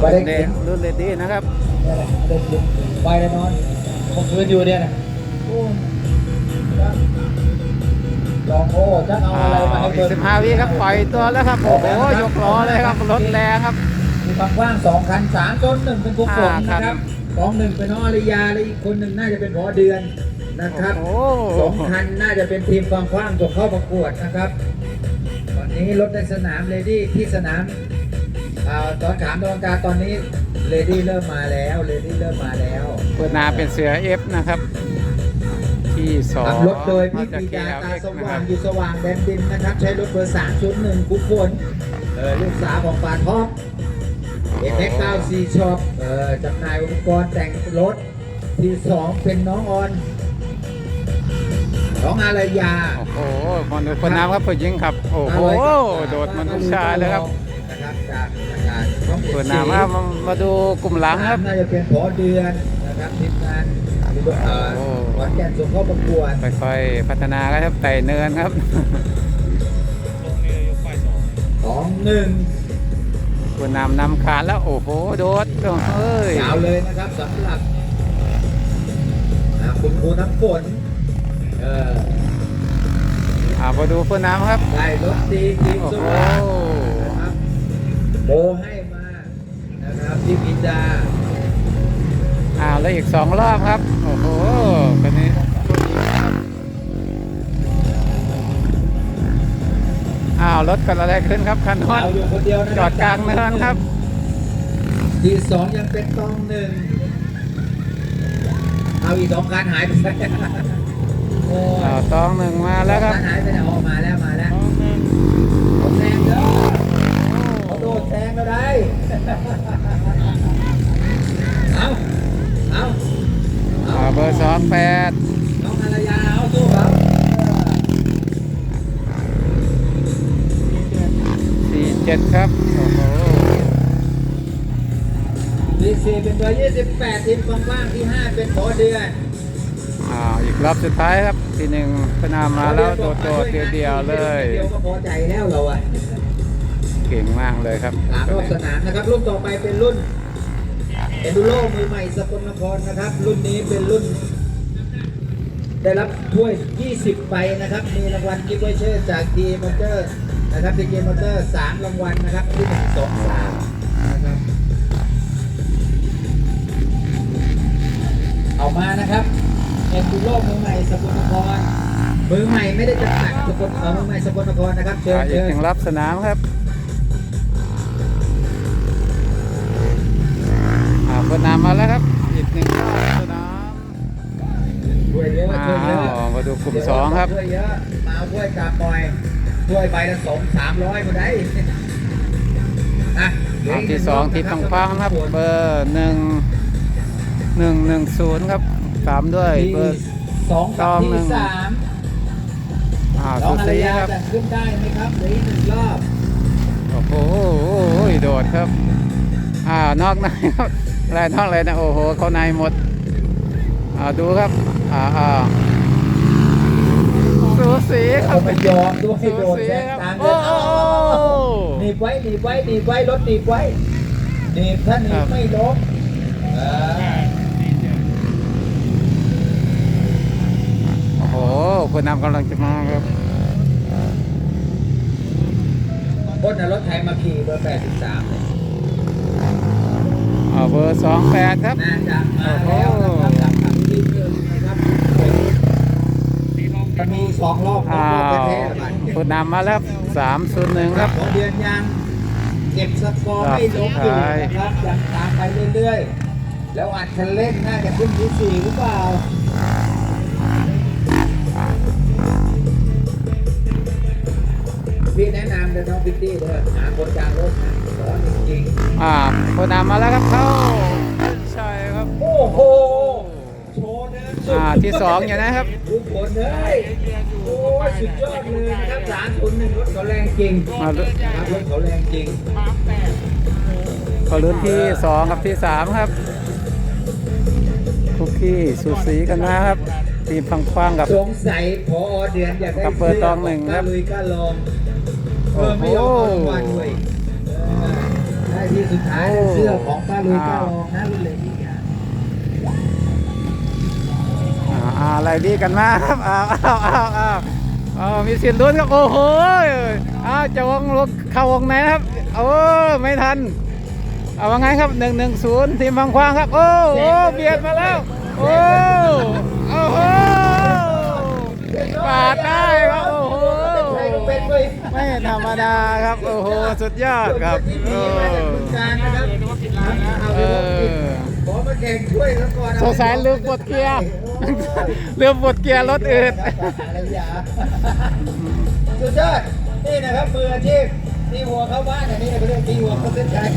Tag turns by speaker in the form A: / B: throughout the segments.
A: ไม่ได้
B: เด็
A: เข็
B: ก
A: น
B: รุ่นเลดี้นะครับ
A: นี่แหละเด็กอยู่ไปแล้วนอนผมคืนอยู่เนี่ยนะโอ้ครับลองโอ้จะเอา
B: อ่า
A: อะไรมาให้
B: อี
A: เบิ่
B: ก
A: ง
B: สิบห้าวิครับปล่อยตัวแล้วครับโอ้โหยกล้อเลยครับรถแรงครับ
A: มีความกว้างสองคันสามต้นหนึ่งเป็นกุ๊กฝน
B: อ่าครับ
A: นะครับสองหนึ่งเป็นน้องอริยาและอีกคนหนึ่งน่าจะเป็นพอเดือนนะครับ
B: โอ้
A: สองคันน่าจะเป็นทีมความกว้างส่งเข้าประกวดนะครับตอนนี้รถในสนามเลดี้ที่สนาม อ่าตอนขามตอนกลางตอนนี้เลดี้เริ่มมาแล้วเลดี้เริ่มมาแล้ว
B: เปิดนาเป็นเสือเอฟนะครับ ที่สอง
A: ขับรถโดยพี่
B: มาจาก
A: ปีดาตา
B: KLX
A: ส
B: นะค
A: ว่า
B: รั
A: ง
B: บ
A: อยู่สว่างแดนดินนะครับ ใช้รถเบอร์สามชุดหนึ่งกุ๊กฝนเออลูกสาวของปาท็อปเอ็กเอ็กเก้าซีช็อปเออจำหน่ายอุปกรณ์แต่งรถที่สองเป็นน้องออนน้องอารยา
B: โอ้โหคนดูคนน้ำครับผู้หญิงครับ โอ้โห โดดเหมันผู้ชายเลยครับ
A: นะครับจากจากช่อง
B: เปิดนามามามาดูกลุ่มหลังครับ
A: น่าจะเป็นพอเดือนนะครับทีมงานเอ่อ
B: โอ้
A: ขอนแก่นส่งเข้าประกวด
B: ค่อยๆพัฒนากันครับไต่เนินครับ
A: สองหนึ่ง
B: คุณนำนำขาดแล้วโอ้โหโดดเฮ้ย
A: ยาวเลยนะครับสำหรับอ่าคุณครูน้ำฝนเออ
B: อ่ามาดูคุณน้ำครับ
A: ได้รถดีทีม
B: โอ้
A: ส
B: โโบ
A: ให้มานะครับที่พิดา
B: อ่าแล้วอีกสองรอบครับ โอ้โหคนนี้อ้าวรถกันอะไรขึ้นครับคันฮอต
A: เอาอยู่คนเดียวนะ
B: จอดกลางเนินครับ
A: ที่สองยังเป็นตองหนึ่งเอาอีกสองคันหายไปโอ้ย
B: อ้าวตองหนึ่งมาแล้วครับ
A: สองคันหายไปไหนออกมาแล้วมาแล้วผมแซงเด้อเขาโดดแซงแล้วได้ เอาเอา
B: อ่าเบอร์สอง แปด
A: น้องอารยาเอาสู้ครับ
B: สี่เจ็ดครับ โอ้โห
A: ที่สี่เป็นเบอร์ยี่สิบแปดทีมกองว่างที่ห้าเป็นขอเดือน
B: อ้าวอีกรอบสุดท้ายครับ ที่หนึ่งพนามาแล้วโดดโดดๆเดียวๆเลย
A: เดียวก็พอใจแล้วเราอะ
B: เก่งมากเลยครับ
A: สามรอบสนามนะครับ รุ่นต่อไปเป็นรุ่นเอ็นดูโรมือใหม่สกลนครนะครับ รุ่นนี้เป็นรุ่น ได้รับถ้วย 20ใบนะครับ มีรางวัลกิฟต์ไวเชอร์จากดีมอเตอร์นะครับดีเกมอเตอร์3รางวัลนะครับที่หนึ่งสองสามนะครับเอามานะครับเอ็นดูโรมือใหม่สกลนครมือใหม่ไม่ได้จำกัดสกลเออมือใหม่สกลนครนะครับเชิญ
B: อ่าอีก
A: เชิญ
B: หนึ่งรอบสนามครับอ่าพนามาแล้วครับอีกหนึ่งรอบสนาม
A: ถ้วยเยอะ
B: อ้า
A: ถ้วยเยอะ
B: วมาดูกลุ่มสองครับ
A: ถ้วยเยอะมาเอาถ้วยกลับหน่อยถ้วยใบละสองสามร้อยมาได้อะเหลื
B: อัน
A: กห
B: ที่
A: นึ่
B: สอง
A: รบ
B: ที่
A: นะ
B: ปังปังๆครับ เบอร์หนึ่งหนึ่งหนึ่งศูนย์ครับตามด้วย
A: ที่
B: เบอร์
A: สองกับ
B: ตองหนึ่
A: ที่
B: ง
A: สาม
B: อ่า
A: น้อ
B: สุ
A: งอาร
B: สี
A: ยา
B: ครับ
A: จะขึ้นได้ไหมครับเหลืออีกหนึ่งรอบ
B: โอ้โหโดดครับ อ่านอกในครับอะไรนอกอะไรนะโอ้โห เขาในหมด อ่าดูครับอ่าอ่าสูสีครั
A: เขา
B: บ
A: ไม่ยอมด้วย
B: สู
A: โดด
B: สี
A: แซง
B: ครับ
A: กลาง
B: โอ้
A: เดิน
B: โห
A: หนีบไว้หนีบไว้หนีบไว้รถหนีบไว้หนีบถ้าหนี
B: ครับบ
A: ไม่ล้มเออ
B: โอ้โหคนนำกำลังจะมาครับ
A: คนน่ะรถไทยมาขี่เบอร์ 83เนี่ย
B: อ่าเบอร์สองแปดครับ
A: น่าจะมาแล้วนะครับหลังจากที่หนึ่งนะครับ มันมีสองรอบสอง
B: อ้าร
A: อบ
B: ว
A: แท้ๆบัด
B: คนนำมาแล้วสามศูนย์หนึ่ง
A: ค
B: ค
A: รั
B: รั
A: บบขอเดือนยังเก็บสกอร์ไม่ลงอยู่นะครับยังตามไปเรื่อยๆ แล้วอัดคันเร่งน่าจะขึ้นที่สี่หรือเปล่าพี่แนะนำเลยน้องพิตตี้เด้อหาคนกลางรถนะสอนจริง
B: อ่าคนนำมาแล้วครับเข้าใช่ครับ
A: ๆโอ้โหโชว์เดินสุด
B: อ่าที่สองอยู่นะครับ
A: ทุกคนเลยโอ้ยสุดยอดเลยนะครับสามศูนย์หนึ่งรถเขาแรงจริง
B: มาลุ้น
A: ครับรถเขาแรงจริง
B: ก็ลุ้นที่สองกับที่สามครับคุกกี้สูสีกันนะครับทีมพังฟังกับ
A: สงสัยพอเดือนอยากได้
B: กับเบอร์ตองหนึ่งครับ
A: กล้าลุยกล้าลองเอ
B: โอ้
A: อ
B: โห
A: ไม่ยอมเข้ารางวัลด้วยเออได้ทีสุดท้าย
B: โอ้
A: เสื้อของป้าลุย
B: อ้าว
A: ก้ารองนะรุ่นเลดี้ อะ
B: อ่าอะไรดีกันมาครับอ้าวอ้าวอ้าวอ้าวอ้าวมีสิทธิ์ลุ้นครับโอ้โหอ้าวจะวงลงเข้าวงไหนครับโอ้ไม่ทันเอาว่าไงครับหนึ่งหนึ่งศูนย์ทีมบางควางครับ โอ้โอ้เบียดมาแล้วโอ้โอ้โหปาดได้ครับโอ้โหไม่ธรรมดาครับโอ้โหสุดยอดครับโอ้
A: ช่วยแล้วก่อน
B: สงสัยลืมกดเกียร์ ลืมกดเกียร์รถอื่น
A: อะไรอย่างสุดยอดนี่นะครับมืออาชีพตีหัวเข้าบ้านอันนี้เขาเรียกตีหัวเข้าเส้นชัย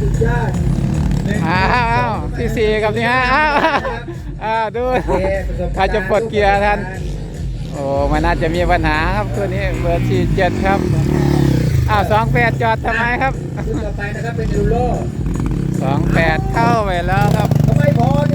A: สุดยอดหนึ่ง
B: อ้าวที่สี่กับนี่ฮะอ้าวอ้าวดู
A: โอเคประสบ
B: ใครจะปลดเกียร์ทันโอ้มันน่าจะมีปัญหาครับตัวนี้เบอร์สี่เจ็ดครับอ้าวสองแปดจอดทำไมครับ
A: รุ่นต่อไปนะครับเป็นดูโล
B: สองแปดเข้าไปแล้วครับไม่พอ